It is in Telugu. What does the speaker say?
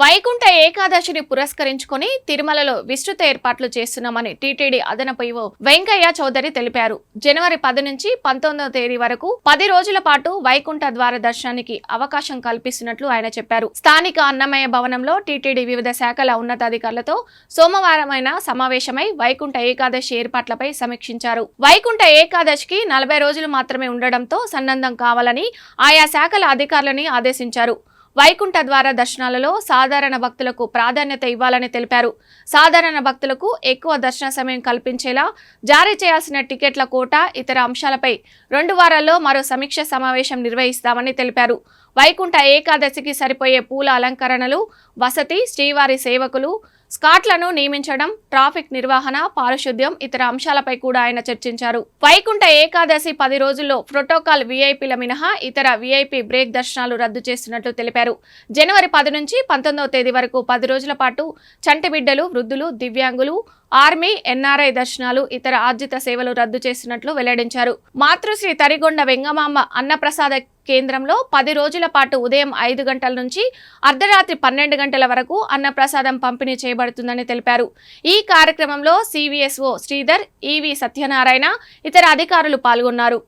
వైకుంఠ ఏకాదశిని పురస్కరించుకొని తిరుమలలో విస్తృత ఏర్పాట్లు చేస్తున్నామని టీటీడీ అదనపు ఈవో వెంకయ్య చౌదరి తెలిపారు. జనవరి పది నుంచి పంతొమ్మిదవ తేదీ వరకు పది రోజుల పాటు వైకుంఠ ద్వార దర్శనానికి అవకాశం కల్పిస్తున్నట్లు ఆయన చెప్పారు. స్థానిక అన్నమయ భవనంలో టీటీడీ వివిధ శాఖల ఉన్నతాధికారులతో సోమవారమైన సమావేశమై వైకుంఠ ఏకాదశి ఏర్పాట్లపై సమీక్షించారు. వైకుంఠ ఏకాదశికి నలభై రోజులు మాత్రమే ఉండడంతో సన్నద్ధం కావాలని ఆయా శాఖల అధికారులని ఆదేశించారు. వైకుంఠ ద్వార దర్శనాలలో సాధారణ భక్తులకు ప్రాధాన్యత ఇవ్వాలని తెలిపారు. సాధారణ భక్తులకు ఎక్కువ దర్శన సమయం కల్పించేలా జారీ చేయాల్సిన టికెట్ల కోట ఇతర అంశాలపై రెండు వారాల్లో మరో సమీక్ష సమావేశం నిర్వహిస్తామని తెలిపారు. వైకుంఠ ఏకాదశికి సరిపోయే పూల అలంకరణలు వసతి శ్రీవారి సేవకులు స్కాట్లను నియమించడం ట్రాఫిక్ నిర్వహణ పారిశుద్ధ్యం ఇతర అంశాలపై కూడా ఆయన చర్చించారు. వైకుంఠ ఏకాదశి పది రోజుల్లో ప్రోటోకాల్ వీఐపీల మినహా ఇతర వీఐపీ బ్రేక్ దర్శనాలు రద్దు చేస్తున్నట్లు తెలిపారు. జనవరి పది నుంచి పంతొమ్మిదవ తేదీ వరకు పది రోజుల పాటు చంటిబిడ్డలు వృద్ధులు దివ్యాంగులు ఆర్మీ ఎన్ఆర్ఐ దర్శనాలు ఇతర ఆర్జిత సేవలు రద్దు చేస్తున్నట్లు వెల్లడించారు. మాతృశ్రీ తరిగొండ వెంగమామ అన్నప్రసాద కేంద్రంలో పది రోజుల పాటు ఉదయం ఐదు గంటల నుంచి అర్ధరాత్రి పన్నెండు గంటల వరకు అన్నప్రసాదం పంపిణీ చేయబడుతుందని తెలిపారు. ఈ కార్యక్రమంలో సివిఎస్ఓ శ్రీధర్ ఈవి సత్యనారాయణ ఇతర అధికారులు పాల్గొన్నారు.